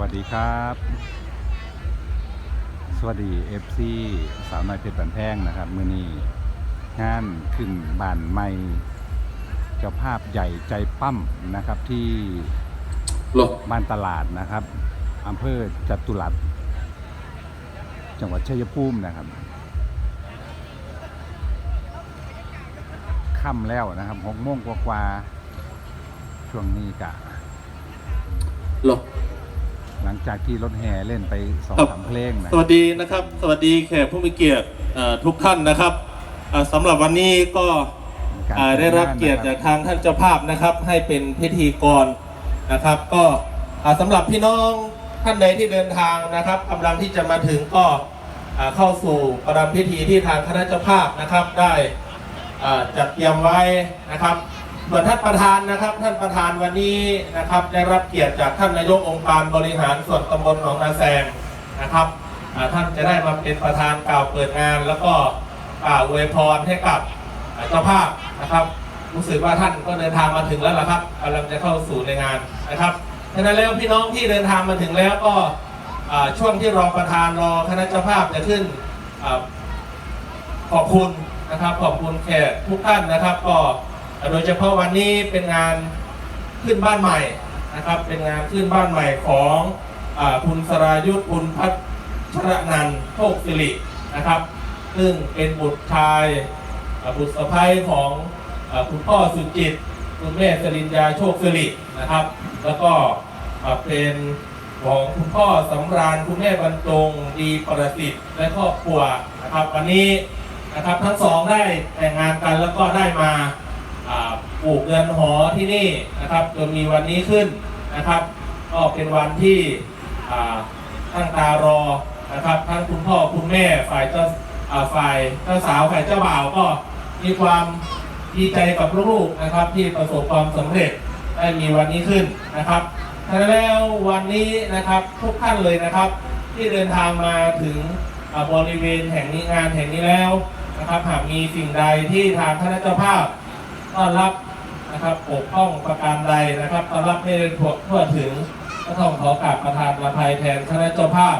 วัสดีครับ สวัสดีเอฟซีสาวน้อยเพชรบันแพงนะครับมือนี้งานขึ้นบานใหม่เจ้าภาพใหญ่ใจปั้มนะครับที่บ้านตลาดนะครับอำเภอจตุรัสจังหวัดชัยภูมินะครับค่ำแล้วนะครับหกโมงกว่าๆช่วงนี้กะหรอ หลังจากที่รถแห่เล่นไปสองครับสามเพลงนะสวัสดีนะครับ สวัสดีแขกผู้มีเกียรติเอ่อทุกท่านนะครับเอ่อสำหรับวันนี้ก็การเอ่อได้รับเกียรติจัจาดกงนนะคทางท่านเจ้าภาพนะครับ ให้เป็นพิธีกรนะครับ ก็เอ่อสำหรับพี่น้องท่านใดที่เดินทางนะครับกำลังที่จะมาถึงก็เอ่อเข้าสู่ประรำพิธีที่ทางคณะเจ้าภาพนะครับได้เอ่อจัดเตรียมไว้นะครับ ส่วนท่านประธานนะครับ ท่านประธานวันนี้นะครับ ได้รับเกียรติจากท่านนายกองค์การบริหารส่วนตำบลหนองนาแซงนะครับท่านจะได้มาเป็นประธานกล่าวเปิดงาน แล้วก็กล่าวอวยพรให้กับเจ้าภาพนะครับ รู้สึกว่าท่านก็เดินทางมาถึงแล้วล่ะครับกำลังจะเข้าสู่ในงานนะครับฉะนั้นแล้วพี่น้องที่เดินทางมาถึงแล้วก็ช่วงที่รอประธานรอคณะเจ้าภาพจะขึ้นอขอบคุณนะครับ ขอบคุณแขกทุกท่านนะครับก็ โดยเฉพาะวันนี้เป็นงานขึ้นบ้านใหม่นะครับเป็นงานขึ้นบ้านใหม่ของอคุณสรายุทธ์คุณพัชรนันโชคสิรินะครับ ซึ่งเป็นบุตรชายบุตรสะใภ้ของอคุณพ่อสุจิต คุณแม่สริญญาโชคสิรินะครับ แล้วก็เป็นของคุณพ่อสำราญคุณแม่บรรจงดีประสิทธิ์และครอบครัวนะครับ วันนี้นะครับทั้งสองได้แต่งงานกันแล้วก็ได้มา ปลูกเรือนหอที่นี่นะครับจนมีวันนี้ขึ้นนะครับ ก็เป็นวันที่ตั้งตารอนะครับทั้งคุณพ่อคุณแม่ฝ่ายเจ้าฝ่ายเจ้าสาวฝ่ายเจ้าบ่าวก็มีความดีใจกับลูกๆนะครับที่ประสบความสำเร็จได้มีวันนี้ขึ้นนะครับฉะนั้นแล้ววันนี้นะครับทุกท่านเลยนะครับ ที่เดินทางมาถึงบริเวณแห่งนี้งานแห่งนี้แล้วนะครับหากมีสิ่งใดที่ทางคณะเจ้าภาพต้อนรับ นะครับปกป้องประการใดนะครับต้อนรับไม่ได้ทั่วทั่วถึงก็ต้องขอกราบประธานมาภัยแทนคณะเจ้าภาพ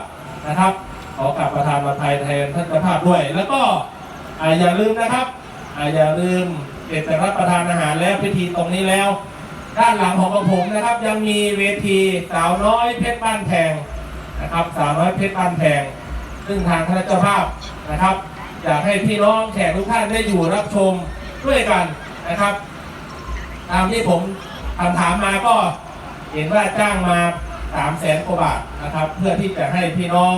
นะครับ ขอกราบประธานมาภัยแทนท่านเจ้าภาพด้วย แล้วก็อย่าลืมนะครับอย่าลืมเก็บแต่รับประทานอาหารแล้วพิธีตรงนี้แล้ว ด้านหลังของกระผมนะครับ ยังมีเวทีสาวน้อยเพชรบ้านแพงนะครับ สาวน้อยเพชรบ้านแพงซึ่งทางคณะเจ้าภาพนะครับอยากให้พี่น้องแขกทุกท่านได้อยู่รับชมด้วยกันนะครับ ตามที่ผมถามถามมาก็เห็นว่าจ้างมา3ามแสนกว่าบาทนะครับ เพื่อที่จะให้พี่น้อง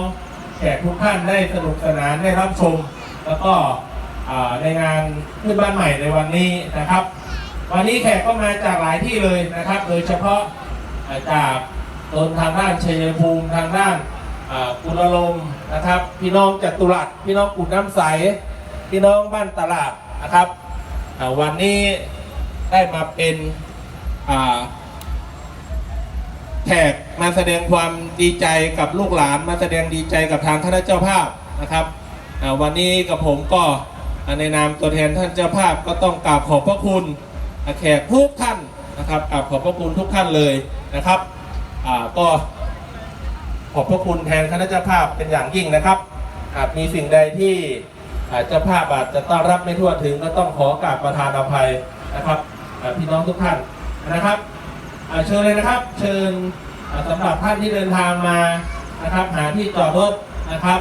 แขกทุกท่านได้สนุกสนานได้รับชม แล้วก็ในงานขึ้นบ้านใหม่ในวันนี้นะครับ วันนี้แขกก็มาจากหลายที่เลยนะครับ โดยเฉพาะจากโซนทางด้านชัยภูมิทางด้านกุลลมนะครับ พี่น้องจัตุรัสพี่น้องกุดน้ำใส พี่น้องบ้านตลาดนะครับวันนี้ ได้มาเป็นแขกมาแสดงความดีใจกับลูกหลานมาแสดงดีใจกับทางคณะเจ้าภาพนะครับวันนี้กับผมก็อ่าในนามตัวแทนท่านเจ้าภาพก็ต้องกราบขอบพระคุณแขกทุกท่านนะครับกราบขอบพระคุณทุกท่านเลยนะครับก็ขอบพระคุณแทนคณะเจ้าภาพเป็นอย่างยิ่งนะครับหากมีสิ่งใดที่เจ้าภาพอาจจะต้อนรับไม่ทั่วถึงก็ต้องขอกราบประทานอภัยนะครับ พี่น้องทุกท่านนะครับเชิญเลยนะครับเชิญอ่าสำหรับท่านที่เดินทางมานะครับ หาที่จอดรถนะครับ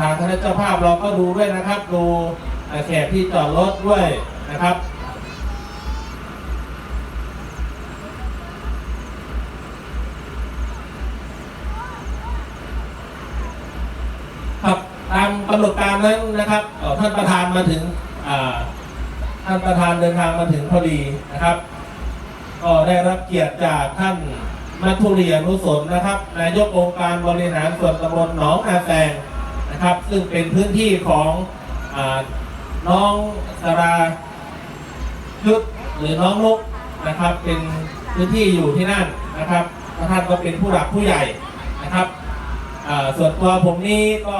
ทางคณะเจ้าภาพเราก็ดูด้วยนะครับ ดูแขกที่จอดรถด้วยนะครับครับตามกำหนดการนั้นนะครับท่านประธานมาถึงอ่า ท่านประธานเดินทางมาถึงพอดีนะครับ ก็ได้รับเกียรติจากท่านมัทุเรียนุสนนะครับ นายกองค์การบริหารส่วนตำบลหนองนาแซงนะครับ ซึ่งเป็นพื้นที่ของอน้องสรายุทธหรือน้องนุกนะครับ เป็นพื้นที่อยู่ที่นั่นนะครับท่านก็เป็นผู้หลักผู้ใหญ่นะครับส่วนตัวผมนี่ก็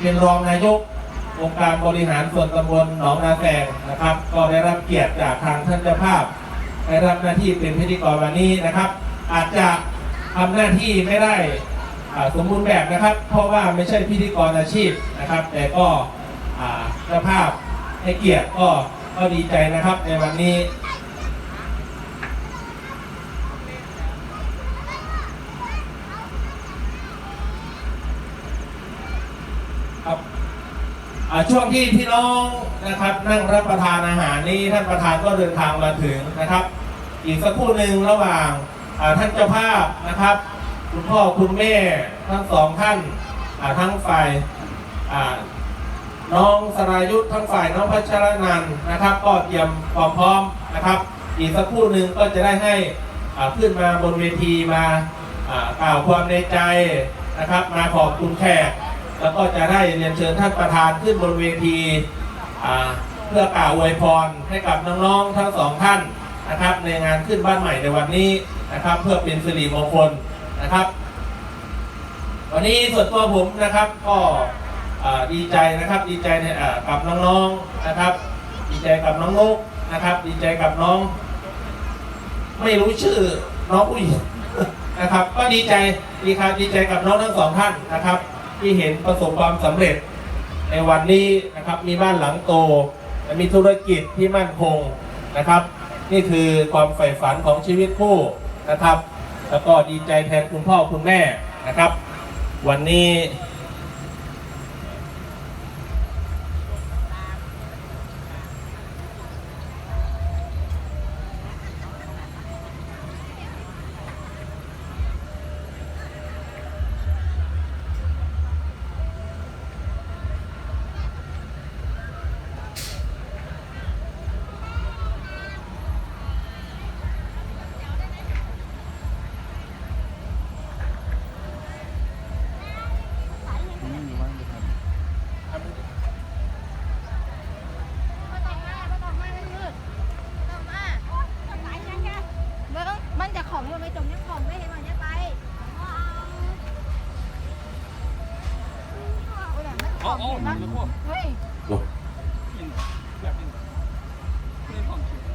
เป็นรองนายก องค์การบริหารส่วนตำบลหนองนาแซงนะครับ ก็ได้รับเกียรติจากทางท่านเจ้าภาพ ได้รับหน้าที่เป็นพิธีกรวันนี้นะครับ อาจจะทำหน้าที่ไม่ได้สมบูรณ์แบบนะครับ เพราะว่าไม่ใช่พิธีกรอาชีพนะครับ แต่ก็เจ้าภาพให้เกียรติก็ก็ดีใจนะครับในวันนี้ครับ ช่วงที่พี่น้องนะครับนั่งรับประทานอาหารนี้ท่านประธานก็เดินทางมาถึงนะครับ อีกสักครู่หนึ่งระหว่างท่านเจ้าภาพนะครับ คุณพ่อคุณแม่ทั้งสองท่านทั้งฝ่ายน้องสรายุทธ์ทั้งฝ่ายน้องพัชรนันนะครับ ก็เตรียมความพร้อมนะครับ อีกสักครู่หนึ่งก็จะได้ให้ขึ้นมาบนเวทีมากล่าวความในใจนะครับ มาขอบคุณแขก แล้วก็จะได้เรียนเชิญท่านประธานขึ้นบนเวทีเพื่อกล่าวอวยพรให้กับน้องๆทั้งสองท่านนะครับ ในงานขึ้นบ้านใหม่ในวันนี้นะครับ เพื่อเป็นสิริมงคลนะครับ วันนี้ส่วนตัวผมนะครับก็ดีใจนะครับดีใจกับน้องๆนะครับ ดีใจกับน้องนุกนะครับ ดีใจกับน้อง ไม่รู้ชื่อน้องผู้หญิงนะครับ ก็ดีใจดีครับดีใจกับน้องทั้งสองท่านนะครับ ที่เห็นประสบความสำเร็จ ในวันนี้นะครับมีบ้านหลังโตและมีธุรกิจที่มั่นคงนะครับ นี่คือความใฝ่ฝันของชีวิตคู่นะครับ แล้วก็ดีใจแทนคุณพ่อคุณแม่นะครับ วันนี้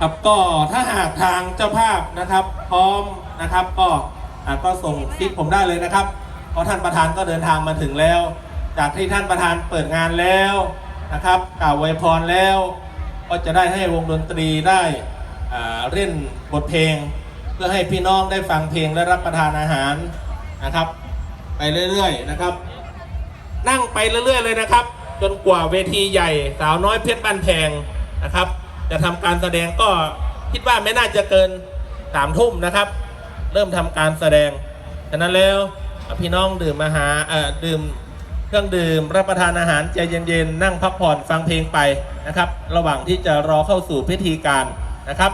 ครับก็ถ้าหากทางเจ้าภาพนะครับ พร้อมนะครับ ก็อ่าก็ส่งซิกผมได้เลยนะครับ เพราะท่านประธานก็เดินทางมาถึงแล้ว จากที่ท่านประธานเปิดงานแล้วนะครับกล่าวอวยพรแล้ว ก็จะได้ให้วงดนตรีได้อ่าเล่นบทเพลง เพื่อให้พี่น้องได้ฟังเพลงและรับประทานอาหารนะครับ ไปเรื่อยๆนะครับ นั่งไปเรื่อยๆเลยนะครับ จนกว่าเวทีใหญ่สาวน้อยเพชรบ้านแพงนะครับ จะทำการแสดงก็คิดว่าไม่น่าจะเกินสามทุ่มนะครับ เริ่มทำการแสดงฉะนั้นแล้วพี่น้องดื่มอาหารเออดื่มเครื่องดื่ม รับประทานอาหารใจเย็นๆนั่งพักผ่อนฟังเพลงไปนะครับ ระหว่างที่จะรอเข้าสู่พิธีการนะครับ